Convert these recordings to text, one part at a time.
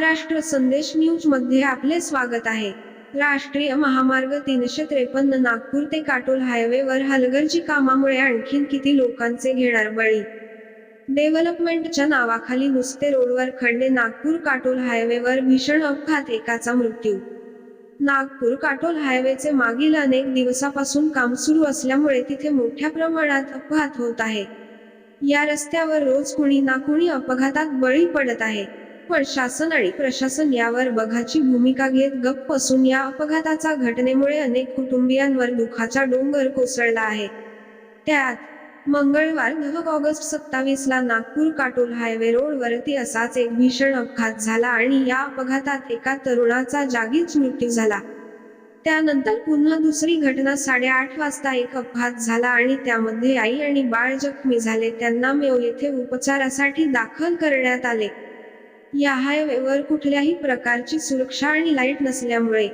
महाराष्ट्र संदेश न्यूजमध्ये आपले स्वागत आहे. राष्ट्रीय महामार्ग तीनशे त्रेपन्न नागपूर ते काटोल हायवेवर हलगर्जी कामामुळे आणखीन किती लोकांचे घेणार बळी? डेव्हलपमेंटच्या नावाखाली नुसते रोडवर खडणे नागपूर काटोल हायवेवर भीषण अपघात एकाचा मृत्यू. नागपूर काटोल हायवेचे मागील अनेक दिवसापासून काम सुरू असल्यामुळे तिथे मोठ्या प्रमाणात अपघात होत आहे. या रस्त्यावर रोज कुणी ना कुणी अपघातात बळी पडत आहे. पण शासन आणि प्रशासन यावर बघाची भूमिका घेत गप्प असून या अपघाताचा घटनेमुळे अनेक कुटुंबियांवर दुखाचा डोंगर कोसळला आहे. त्यात मंगळवार दह ऑगस्ट सत्तावीस ला नागपूर काटोल हायवे रोडवरती असाच एक भीषण अपघात झाला आणि या अपघातात एका तरुणाचा जागीच मृत्यू झाला. त्यानंतर पुन्हा दुसरी घटना साडेआठ वाजता एक अपघात झाला आणि त्यामध्ये आई आणि बाळ जखमी झाले. त्यांना मेव येथे उपचारासाठी दाखल करण्यात आले. या हायवेवर कुठल्याही प्रकारची सुरक्षा आणि लाइट नसल्यामुळे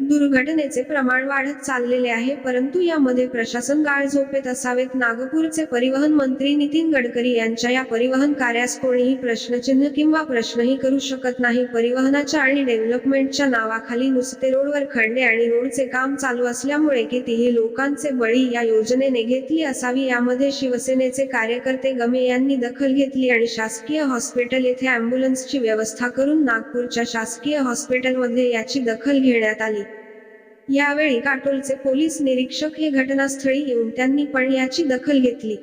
दुर्घटनेचे प्रमाण वाढत चाललेले आहे परंतु यामध्ये प्रशासन गाळ झोपेत असावेत. नागपूरचे परिवहन मंत्री नितीन गडकरी यांच्या या परिवहन कार्यास कोणीही प्रश्नचिन्ह किंवा प्रश्नही करू शकत नाही. परिवहनाच्या आणि डेव्हलपमेंटच्या नावाखाली नुसते रोडवर खडणे आणि रोडचे काम चालू असल्यामुळे कितीही लोकांचे बळी या योजनेने घेतली असावी. यामध्ये शिवसेनेचे कार्यकर्ते गमे यांनी दखल घेतली आणि शासकीय हॉस्पिटल येथे अँब्युलन्सची व्यवस्था करून नागपूरच्या शासकीय हॉस्पिटलमध्ये याची दखल घेण्यात आली. यावेळी काटोलचे पोलीस निरीक्षक हे घटनास्थळी येऊन त्यांनी पण याची दखल घेतली.